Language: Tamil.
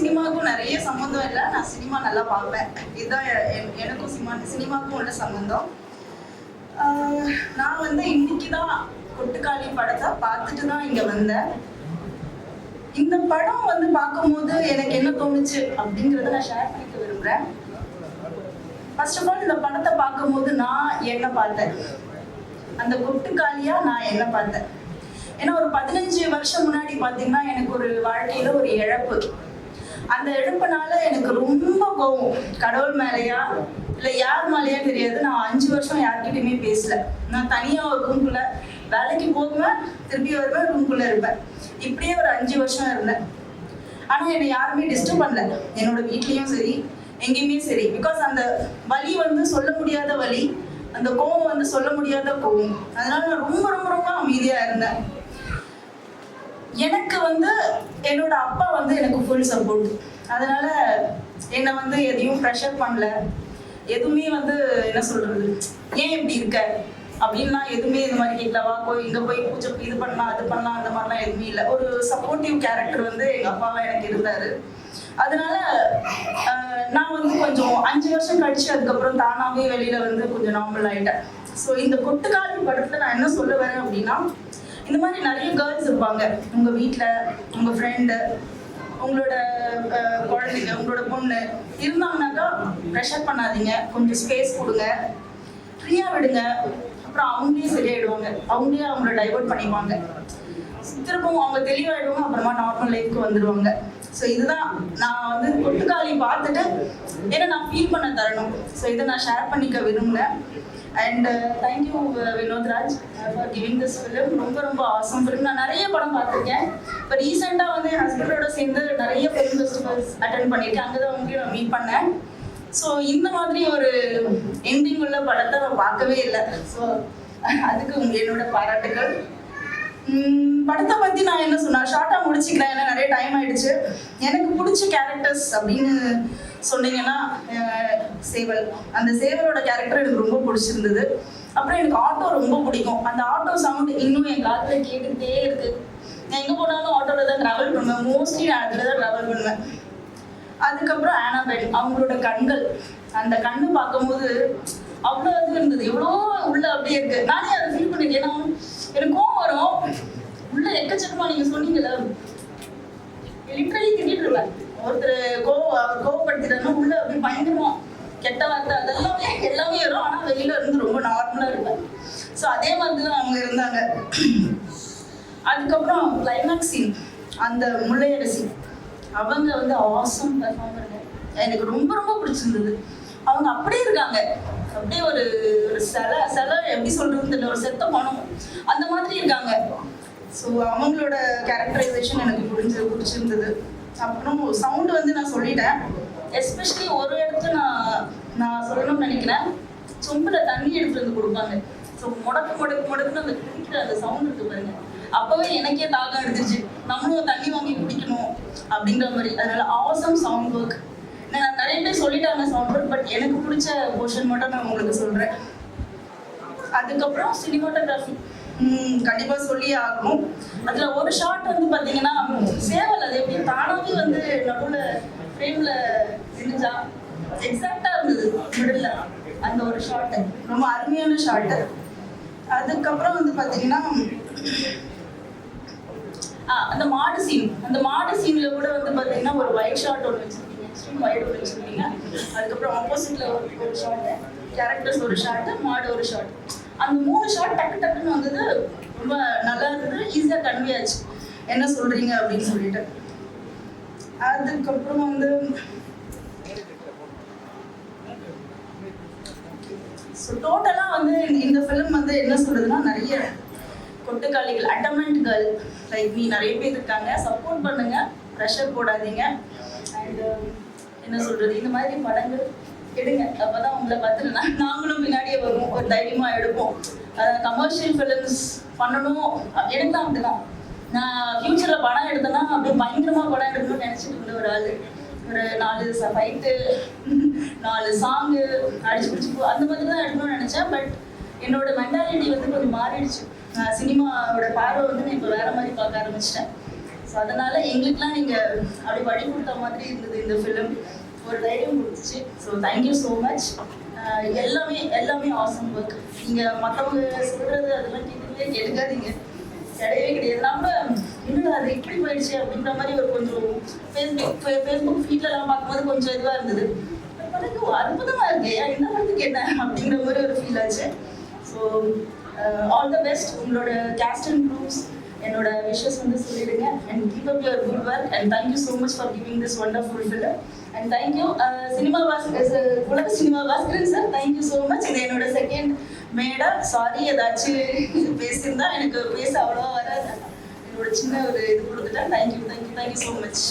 சினிமாவுக்கும் நிறைய சம்மந்தம் இல்லை. நான் சினிமா நல்லா பார்ப்பேன். இதுதான் எனக்கும் சினிமா சினிமாவுக்கும் உள்ள சம்மந்தம் நான் வந்து இன்னைக்கு தான் கொட்டுக்காளி படத்தை பார்த்துட்டு தான் இங்கே வந்தேன். இந்த படம் வந்து பார்க்கும்போது எனக்கு என்ன தோணுச்சு அப்படிங்கிறத நான் ஷேர் பண்ணிக்க விரும்புகிறேன் ஃபர்ஸ்ட் ஆஃப் ஆல் இந்த படத்தை பார்க்கும்போது நான் என்ன பார்த்தேன்? அந்த கொட்டுக்காளியாக நான் என்ன பார்த்தேன்? ஏன்னா ஒரு பதினஞ்சு வருஷம் முன்னாடி பார்த்தீங்கன்னா எனக்கு ஒரு வாழ்க்கையில ஒரு இழப்பு. அந்த இழப்புனால எனக்கு ரொம்ப கோவம். கடவுள் மேலேயா? இல்லை யார் மேலேயா தெரியாது. நான் அஞ்சு வருஷம் யார்கிட்டயுமே பேசல. நான் தனியாக ஒரு ரூம்குள்ள வேலைக்கு போகுவேன் திருப்பி வருவேன் ரூம்குள்ள இருப்பேன். இப்படியே ஒரு அஞ்சு வருஷம் இருந்தேன். ஆனால் என்னை யாருமே டிஸ்டர்ப் பண்ணல. என்னோட வீட்லேயும் சரி எங்கேயுமே சரி. பிகாஸ் அந்த வலி வந்து சொல்ல முடியாத வலி அந்த கோவம் வந்து சொல்ல முடியாத கோவம். அதனால நான் ரொம்ப ரொம்ப ரொம்ப அமைதியாக இருந்தேன். எனக்கு வந்து என்னோட அப்பா வந்து எனக்கு ஃபுல் சப்போர்ட் அதனால என்னை வந்து எதையும் ப்ரெஷர் பண்ணல. எதுவுமே வந்து என்ன சொல்றது? ஏன் இப்படி இருக்க? அப்படின்னா எதுவுமே இது மாதிரி கேட்கலவா போய் இங்கே போய் பூஜை இது பண்ணலாம் அது பண்ணலாம் அந்த மாதிரிலாம் எதுவுமே இல்லை. ஒரு சப்போர்ட்டிவ் கேரக்டர் வந்து எங்கள் அப்பாவா எனக்கு இருந்தாரு. அதனால நான் வந்து கொஞ்சம் அஞ்சு வருஷம் கழிச்சு அதுக்கப்புறம் தானாவே வெளியில வந்து கொஞ்சம் நார்மல் ஆயிட்டேன். ஸோ இந்த கொட்டுக்காலி படத்துல நான் என்ன சொல்ல வரேன் அப்படின்னா இந்த மாதிரி நிறைய கேர்ள்ஸ் இருப்பாங்க. உங்க வீட்டில் உங்க ஃப்ரெண்டு உங்களோட குழந்தைங்க உங்களோட பொண்ணு. இருந்தாங்கனாக்கா ப்ரெஷர் பண்ணாதீங்க. கொஞ்சம் ஸ்பேஸ் கொடுங்க. ஃப்ரீயாக விடுங்க. அப்புறம் அவங்களே சரியாயிடுவாங்க. அவங்களே அவங்கள டைவர்ட் பண்ணிடுவாங்க திரும்பவும் அவங்க தெளிவாயிடுவாங்க அப்புறமா நார்மல் லைஃப்க்கு வந்துடுவாங்க ஸோ இதுதான் நான் வந்து கொட்டுக்காளி பார்த்துட்டு ஏன்னா நான் ஃபீல் பண்ண தரணும். ஸோ இதை நான் ஷேர் பண்ணிக்க விரும்புகிறேன் and thank you Vinod Raj for giving this film ரொம்ப ரொம்ப ஆசம் ஃபிலிம் நான் நிறைய படம் பார்த்துருக்கேன். இப்போ ரீசெண்டாக வந்து என் ஹஸ்பண்டோட சேர்ந்து நிறைய ஃபிலிம் ஃபெஸ்டிவல்ஸ் அட்டன் பண்ணியிருக்கேன். அங்கே தான் வந்து நான் மீட் பண்ணேன். ஸோ இந்த மாதிரி ஒரு எண்டிங் உள்ள படத்தை நான் பார்க்கவே இல்லை. ஸோ அதுக்கு என்னோட பாராட்டுகள் படத்தை பத்தி நான் என்ன சொன்னா ஷார்ட்டா முடிச்சுக்கிறேன். ஏன்னா நிறைய டைம் ஆயிடுச்சு. எனக்கு பிடிச்ச கேரக்டர்ஸ் அப்படின்னு சொன்னீங்கன்னா சேவல். அந்த சேவலோட கேரக்டர் எனக்கு ரொம்ப பிடிச்சிருந்தது. அப்புறம் எனக்கு ஆட்டோ ரொம்ப பிடிக்கும். அந்த ஆட்டோ சவுண்ட் இன்னும் என் காதுல கேட்டுக்கிட்டே இருக்கு. நான் எங்க போனாலும் ஆட்டோல தான் டிராவல் பண்ணுவேன். மோஸ்ட்லி நான் அதுல தான் டிராவல் பண்ணுவேன். அதுக்கப்புறம் ஆனாபெல் அவங்களோட கண்கள். அந்த கண்ணு பார்க்கும்போது அவ்வளோ இது இருந்தது. எவ்வளோ உள்ள அப்படியே இருக்கு. நானே அதை ஃபீல் பண்ணிருக்கேன் ஏன்னா எனக்கு கோவம் வரும். உள்ள எக்கச்சக்கமா நீங்க சொன்னீங்கல்ல. லிட்டரலி திட்டிட்டு இருப்பேன். ஒருத்தர் கோவம் அவர் கோவப்படுத்திட்டாருன்னா உள்ள அப்படி பயங்கரமா கெட்ட வார்த்தை அதெல்லாம் எல்லாமே வரும். ஆனா வெளியில இருந்து ரொம்ப நார்மலா இருப்பேன் ஸோ அதே மாதிரி தான் அவங்க இருந்தாங்க. அதுக்கப்புறம் கிளைமேக்ஸ் சீன் அந்த முள்ளையரசி அவங்க வந்து ஆசம் பெர்ஃபார்மருங்க எனக்கு ரொம்ப ரொம்ப பிடிச்சிருந்தது. அவங்க அப்படியே இருக்காங்க. அப்படியே ஒரு ஒரு சிலை சிலை எப்படி சொல்றதுன்னு தெரியல. ஒரு செத்த பணம் அந்த மாதிரி இருக்காங்க. ஸோ அவங்களோட கேரக்டரைசேஷன் எனக்கு புரிஞ்சு பிடிச்சிருந்தது. அப்புறம் சவுண்ட் வந்து நான் சொல்லிட்டேன். எஸ்பெஷலி ஒரு இடத்துல நான் நான் சொல்லணும்னு நினைக்கிறேன். சொம்புல தண்ணி எடுத்துட்டு வந்து கொடுப்பாங்க. ஸோ முடக்கு முடக்கு முடக்குன்னு அந்த குடிக்கிற அந்த சவுண்ட் இருக்கு பாருங்க. அப்பவே எனக்கே தாகம் எடுத்துச்சு நம்மளும் தண்ணி வாங்கி குடிக்கணும் அப்படிங்கிற மாதிரி. அதனால ஆசம் சவுண்ட் ஒர்க் நான் நிறைய பேர் சொல்லிட்டாங்க சவுண்ட் ஒர்க் பட் எனக்கு பிடிச்ச போர்ஷன் மட்டும் நான் உங்களுக்கு சொல்றேன். அதுக்கப்புறம் சினிமாட்டோகிராஃபி கண்டிப்பா சொல்லியே ஆகணும். அதுல ஒரு ஷாட் வந்து பாத்தீங்கன்னா சேவல் அது எப்படி தானாவே வந்து நடுவுல ஃப்ரேம்ல எக்ஸாக்டா இருந்தது மிடில் அந்த ஒரு ஷார்ட் ரொம்ப அருமையான ஷார்ட் அதுக்கப்புறம் வந்து பாத்தீங்கன்னா அந்த மாடு சீன் அந்த மாடு சீன்ல கூட வந்து பாத்தீங்கன்னா ஒரு ஒயிட் ஷார்ட் ஒன்று வச்சிருக்கீங்க. எக்ஸ்ட்ரீம் ஒயிட் ஒன்று வச்சிருக்கீங்க. அதுக்கப்புறம் ஆப்போசிட்ல ஒரு ஒரு ஷார்ட் கேரக்டர்ஸ் ஒரு ஷார்ட் மாடு ஒரு ஷார்ட் அந்த மூணு ஷாட் டக்கு டக்குன்னு வந்தது ரொம்ப நல்லா இருந்தது. ஈஸியாக கன்வே ஆச்சு. என்ன சொல்றீங்க அப்படின்னு சொல்லிட்டு. அதுக்கப்புறம் வந்து ஸோ டோட்டலாக வந்து இந்த- இந்த ஃபிலிம் வந்து என்ன சொல்றதுன்னா நிறைய கொட்டுக்காளிகள் அட்டமெண்ட் கேர்ள் லைக் மீ நிறைய பேர் இருக்காங்க சப்போர்ட் பண்ணுங்க ப்ரெஷர் போடாதீங்க. அண்ட் um, என்ன சொல்றது இந்த மாதிரி படங்கள் எடுங்க. அப்பதான் உங்களை பார்த்து நாங்களும் பின்னாடியே வருவோம் ஒரு தைரியமா எடுப்போம். கமர்ஷியல் ஃபிலிம்ஸ் பண்ணணும். எனக்கு தான் அப்படிதான். நான் ஃபியூச்சர்ல படம் எடுத்தேன்னா அப்படியே பயங்கரமா படம் எடுக்கணும்னு நினைச்சிட்டு இருந்த ஒரு ஆளு. ஒரு நாலு ஃபைட்டு நாலு சாங்கு அடிச்சு பிடிச்சி போ அந்த மாதிரி தான் எடுக்கணும்னு நினைச்சேன். பட் என்னோட மென்டாலிட்டி வந்து கொஞ்சம் மாறிடுச்சு. நான் சினிமாவோட பார்வை வந்து நான் இப்போ வேற மாதிரி பார்க்க ஆரம்பிச்சிட்டேன். ஸோ அதனால எங்களுக்குலாம் நீங்க அப்படி வழி கொடுத்த மாதிரி இருந்தது இந்த ஃபிலிம் ஒரு தைரியம் கொடுத்துச்சு. ஸோ தேங்க்யூ ஸோ மச் எல்லாமே எல்லாமே ஆசம் ஒர்க் நீங்க மற்றவங்க சொல்கிறது அதெல்லாம் கேட்டுக்கவே கேட்டுக்காதீங்க. கிடையவே கிடையாது. நம்ம இன்னும் அது இப்படி போயிடுச்சு அப்படின்ற மாதிரி ஒரு கொஞ்சம் ஃபேஸ்புக் ஃபேஸ்புக் ஃபீட்லலாம் பார்க்கும்போது கொஞ்சம் இதுவாக இருந்தது. எனக்கு அற்புதமாக இருக்கு ஏன் என்ன வந்து கேட்டேன் அப்படிங்கிற மாதிரி ஒரு ஃபீல் ஆச்சு. ஸோ ஆல் த பெஸ்ட் உங்களோட கேஸ்ட் அண்ட் க்ரூப்ஸ் என்னோட விஷஸ் வந்து சொல்லிடுங்க. And keep up your good work and thank you so much for giving this wonderful film and thank you cinema was உலக cinema Bhaskaran sir thank you so much இது என்னோட செகண்ட் மேடா சாரி ஏதாச்சும் பேசியிருந்தா எனக்கு பேச அவ்வளோவா வராது. என்னோட சின்ன ஒரு இது கொடுத்துட்டேன். Thank you thank you thank you so much